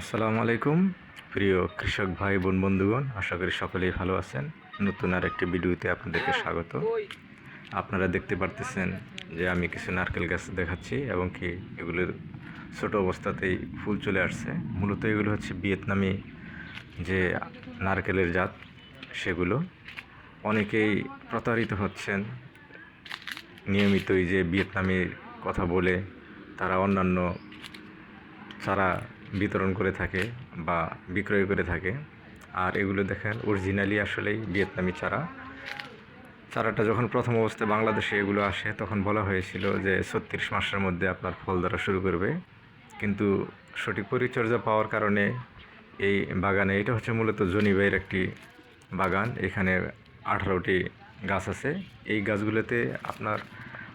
আসসালামু আলাইকুম প্রিয় কৃষক ভাই বোন বন্ধুগণ আশা করি সকলেই ভালো আছেন। নতুন আর একটি ভিডিওতে আপনাদেরকে স্বাগত। আপনারা দেখতে পারতেছেন যে আমি কিছু নারকেল গাছ দেখাচ্ছি এবং কি এগুলোর ছোট অবস্থাতেই ফুল চলে আসছে। মূলত এগুলো হচ্ছে ভিয়েতনামি যে নারকেলের জাত সেগুলো। অনেকেই প্রতারিত হচ্ছেন নিয়মিতই যে ভিয়েতনামির কথা বলে তারা অন্যান্য চারা বিতরণ করে থাকে বা বিক্রয় করে থাকে। আর এগুলো দেখেন, অরিজিনালি আসলেই ভিয়েতনামি চারা। চারাটা যখন প্রথম অবস্থায় বাংলাদেশে এগুলো আসে, তখন বলা হয়েছিল যে ছত্রিশ মাসের মধ্যে আপনার ফল ধরা শুরু করবে। কিন্তু সঠিক পরিচর্যা পাওয়ার কারণে এই বাগানে, এটা হচ্ছে মূলত জনিবাইয়ের একটি বাগান, এখানে আঠারোটি গাছ আছে। এই গাছগুলোতে আপনার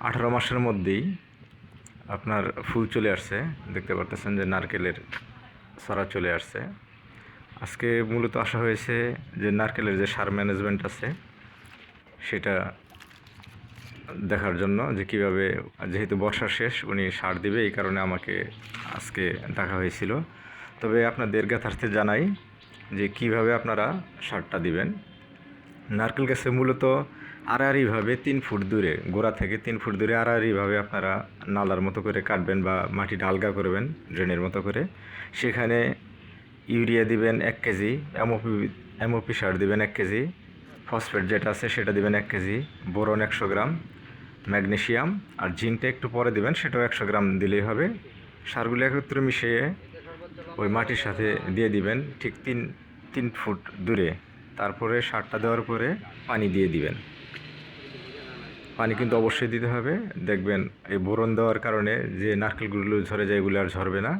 আঠারো মাসের মধ্যেই আপনার ফুল চলে আসছে। দেখতে পারতেছেন যে নারকেলের ছড়া চলে আসছে। আজকে মূলত আসা হয়েছে যে নারকেলের যে সার ম্যানেজমেন্ট আছে, সেটা দেখার জন্য যে কীভাবে, যেহেতু বর্ষা শেষ, উনি সার দিবে, এই কারণে আমাকে আজকে ডাকা হয়েছিল। তবে আপনাদের জ্ঞাতার্থে জানাই যে কীভাবে আপনারা সারটা দিবেন। নারকেল গাছে মূলত আড়াআড়িভাবে তিন ফুট দূরে, গোড়া থেকে তিন ফুট দূরে আড়াআড়িভাবে আপনারা নালার মতো করে কাটবেন বা মাটিটা আলগা করবেন, ড্রেনের মতো করে। সেখানে ইউরিয়া দিবেন এক কেজি, এমওপি এমওপি সার দিবেন এক কেজি, ফসফেট যেটা আছে সেটা দিবেন এক কেজি, বোরন একশো গ্রাম ম্যাগনেশিয়াম আর জিঙ্কটা একটু পরে দিবেন, সেটাও একশো গ্রাম দিলেই হবে। সারগুলো একত্রে মিশিয়ে ওই মাটির সাথে দিয়ে দিবেন ঠিক তিন তিন ফুট দূরে। তারপরে সারটা দেওয়ার পরে পানি দিয়ে দিবেন। পানি কিন্তু অবশ্যই দিতে হবে। দেখবেন এই বোরন দেওয়ার কারণে যে নারকেলগুলো ঝরে যায় এগুলো আর ঝরবে না।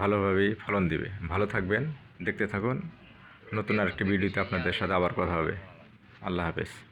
ভালোভাবেই ফলন দিবে। ভালো থাকবেন, দেখতে থাকুন। নতুন আরেকটি ভিডিওতে আপনাদের সাথে আবার কথা হবে। আল্লাহ হাফেজ।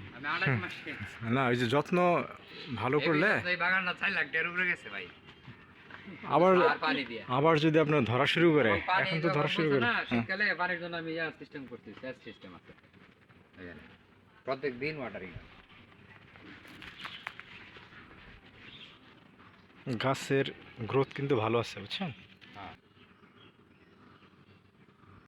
না ওই যে যত্ন ভালো করলে আবার আবার যদি আপনার ধরা শুরু করে এখন তো ধরা শুরু করে। হ্যাঁ। শীতকালে পানির জন্য আমি ইয়া সিস্টেম সেচ সিস্টেম আছে। প্রত্যেক দিন ওয়াটারিং গাছের গ্রোথ কিন্তু ভালো আছে বুঝছেন?